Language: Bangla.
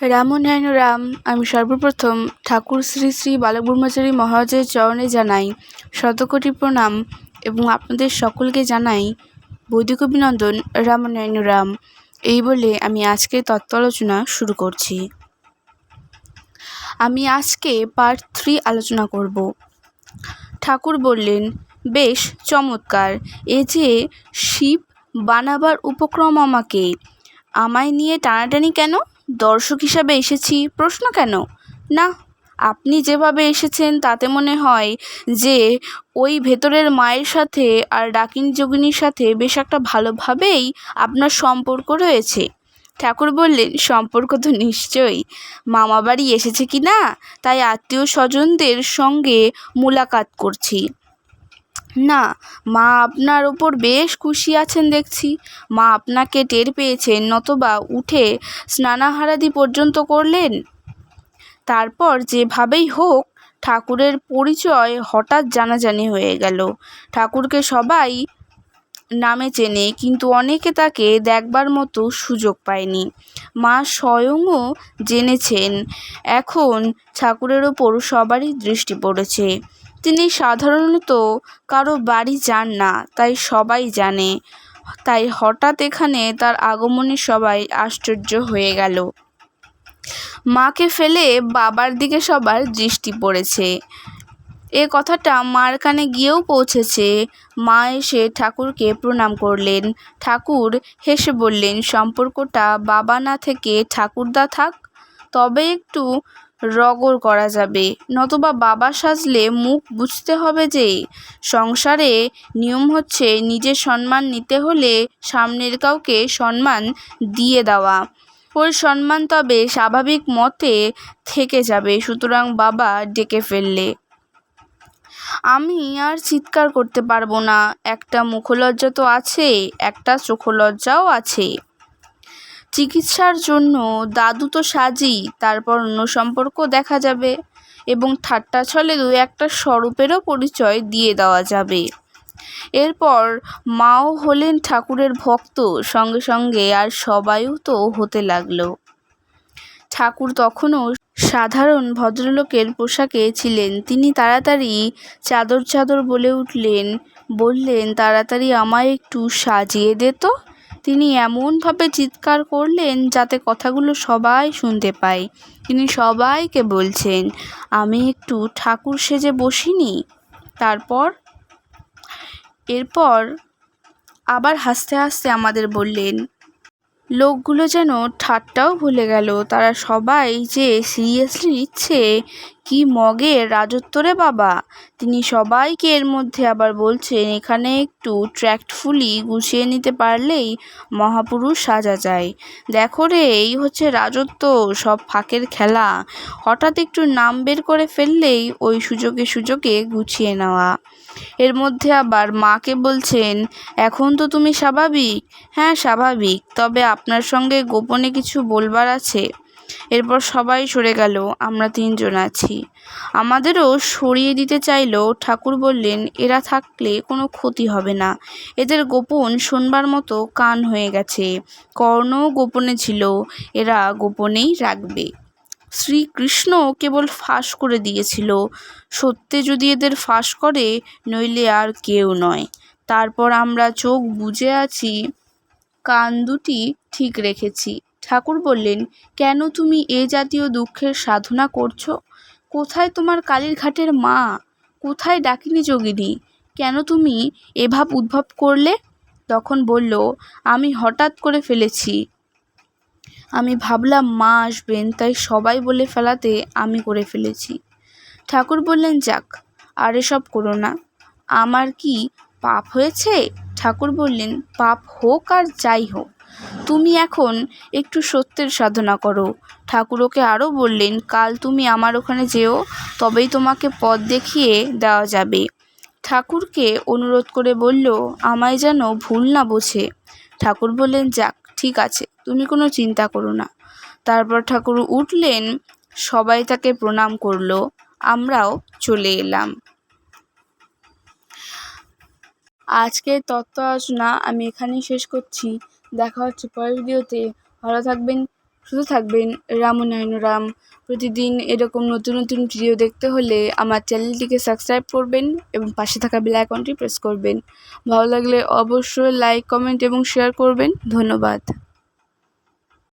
রামনারায়ণ রাম। আমি সর্বপ্রথম ঠাকুর শ্রী শ্রী বালক ব্রহ্মচারী মহারাজের চরণে জানাই শতকোটি প্রণাম এবং আপনাদের সকলকে জানাই বৈদিক অভিনন্দন রামনারায়ণ রাম। এই বলে আমি আজকে তত্ত্ব আলোচনা শুরু করছি। আমি আজকে পার্ট থ্রি আলোচনা করব। ঠাকুর বললেন, বেশ চমৎকার। এ যে শিব বানাবার উপক্রম আমাকে আমায় নিয়ে টানাটানি কেন? দর্শক হিসাবে এসেছি, প্রশ্ন কেন? না, আপনি যেভাবে এসেছেন তাতে মনে হয় যে ওই ভেতরের মায়ের সাথে আর ডাকিনী যোগিনীর সাথে বেশ একটা ভালোভাবেই আপনার সম্পর্ক রয়েছে। ঠাকুর বললেন, সম্পর্ক তো নিশ্চয়ই। মামাবাড়ি এসেছে কি না? তাই আত্মীয় স্বজনদের সঙ্গে মুলাকাত করছি। না, মা আপনার ওপর বেশ খুশি আছেন দেখছি। মা আপনাকে টের পেয়েছেন, নতবা উঠে স্নানাহারাদি পর্যন্ত করলেন? তারপর যেভাবেই হোক, ঠাকুরের পরিচয় হঠাৎ জানাজানি হয়ে গেল। ঠাকুরকে সবাই নামে চেনে, কিন্তু অনেকে তাকে দেখবার মতো সুযোগ পায়নি। মা স্বয়ংও জেনেছেন, এখন ঠাকুরের ওপর সবারই দৃষ্টি পড়েছে। তিনি সাধারণত কারও বাড়ি যান না, তাই সবাই জানে। তাই হঠাৎ এখানে তার আগমনে সবাই আশ্চর্য হয়ে গেল। মাকে ফেলে বাবার দিকে সবার দৃষ্টি পড়েছে। এ কথাটা মার কানে গিয়েও পৌঁছেছে। মা এসে ঠাকুরকে প্রণাম করলেন। ঠাকুর হেসে বললেন, সম্পর্কটা বাবা না থেকে ঠাকুরদা থাক। তবে একটু রগর করা যাবে। নতুবা বাবা সাজলে মুখ বুঝতে হবে যে, সংসারে নিয়ম হচ্ছে নিজের সম্মান নিতে হলে সামনের কাউকে সম্মান দিয়ে দেওয়া। ওই সম্মান তবে স্বাভাবিক মতে থেকে যাবে, সুতরাং বাবা ডেকে ফেললে। আমি আর চিৎকার করতে পারব না। একটা মুখলজ্জা তো আছে, একটা চোখলজ্জাও আছে। চিকিৎসার জন্য দাদু তো সাজি তারপর অন্য সম্পর্ক দেখা যাবে এবং ঠাট্টা ছলে দু একটা স্বরূপেরও পরিচয় দিয়ে দেওয়া যাবে। এরপর মাও হলেন ঠাকুরের ভক্ত, সঙ্গে সঙ্গে আর সবাইও তো হতে লাগল। ঠাকুর তখনও সাধারণ ভদ্রলোকের পোশাকে ছিলেন। তিনি তাড়াতাড়ি চাদর চাদর বলে উঠলেন, বললেন, তাড়াতাড়ি আমায় একটু সাজিয়ে দে তো। তিনি এমনভাবে চিৎকার করলেন যাতে কথাগুলো সবাই শুনতে পায়। তিনি সবাইকে বলছেন, আমি একটু ঠাকুর সেজে বসিনি? তারপর, এরপর আবার হাসতে হাসতে আমাদের বললেন, লোকগুলো যেন ঠাট্টাও ভুলে গেল। তারা সবাই যে সিরিয়াসলি নিচ্ছে কি মগের রাজত্ব রে বাবা? তিনি সবাইকে এর মধ্যে আবার বলছেন, এখানে একটু ট্র্যাক্টফুলি গুছিয়ে নিতে পারলেই মহাপুরুষ সাজা যায়। দেখো রে, এই হচ্ছে রাজত্ব, সব ফাঁকের খেলা। হঠাৎ একটু নাম বের করে ফেললেই ওই সুযোগে সুযোগে গুছিয়ে নেওয়া। এর মধ্যে আবার মাকে বলছেন, এখন তো তুমি স্বাভাবিক? হ্যাঁ স্বাভাবিক। তবে আপনার সঙ্গে গোপনে কিছু বলবার আছে। এরপর সবাই সরে গেল, আমরা তিনজন আছি। আমাদেরও সরিয়ে দিতে চাইলেও ঠাকুর বললেন, এরা থাকলে কোনো ক্ষতি হবে না। এদের গোপন শোনবার মতো কান হয়ে গেছে। কর্ণও গোপনে ছিল, এরা গোপনেই রাখবে। শ্রীকৃষ্ণ কেবল ফাঁস করে দিয়েছিল। সত্যে যদি এদের ফাঁস করে, নইলে আর কেউ নয়। তারপর আমরা চোখ বুজে আছি, কান দুটি ঠিক রেখেছি। ঠাকুর বললেন, কেন তুমি এ জাতীয় দুঃখের সাধনা করছ? কোথায় তোমার কালীর ঘাটের মা? কোথায় ডাকিনি যোগিনী? কেন তুমি এভাব উদ্ভব করলে? তখন বলল, আমি হঠাৎ করে ফেলেছি। আমি ভাবলাম, মা আসবেন, তাই সবাই বলে ফেলাতে আমি করে ফেলেছি। ঠাকুর বললেন, যাক, আর এসব করো না। আমার কি পাপ হয়েছে? ঠাকুর বললেন, পাপ হোক আর যাই হোক তুমি এখন একটু সত্যের সাধনা করো। ঠাকুর ওকে আরও বললেন, কাল তুমি আমার ওখানে যেও, তবেই তোমাকে পথ দেখিয়ে দেওয়া যাবে। ঠাকুরকে অনুরোধ করে বলল, আমায় যেন ভুল না বোঝে। ঠাকুর বললেন, যাক, ঠিক আছে, তুমি কোনো চিন্তা করো না। তারপর ঠাকুর উঠলেন, সবাই তাকে প্রণাম করল, আমরাও চলে এলাম। আজকের তত্ত্ব আলোচনা আমি এখানেই শেষ করছি। দেখা হচ্ছে পরের ভিডিওতে। ভালো থাকবেন শুধু থাকবেন। রাম রামনারায়ণ রাম। প্রতিদিন এরকম নতুন নতুন ভিডিও দেখতে হলে আমার চ্যানেলটিকে সাবস্ক্রাইব করবেন এবং পাশে থাকা বেল আইকনটি প্রেস করবেন। ভালো লাগলে অবশ্যই লাইক, কমেন্ট এবং শেয়ার করবেন। ধন্যবাদ।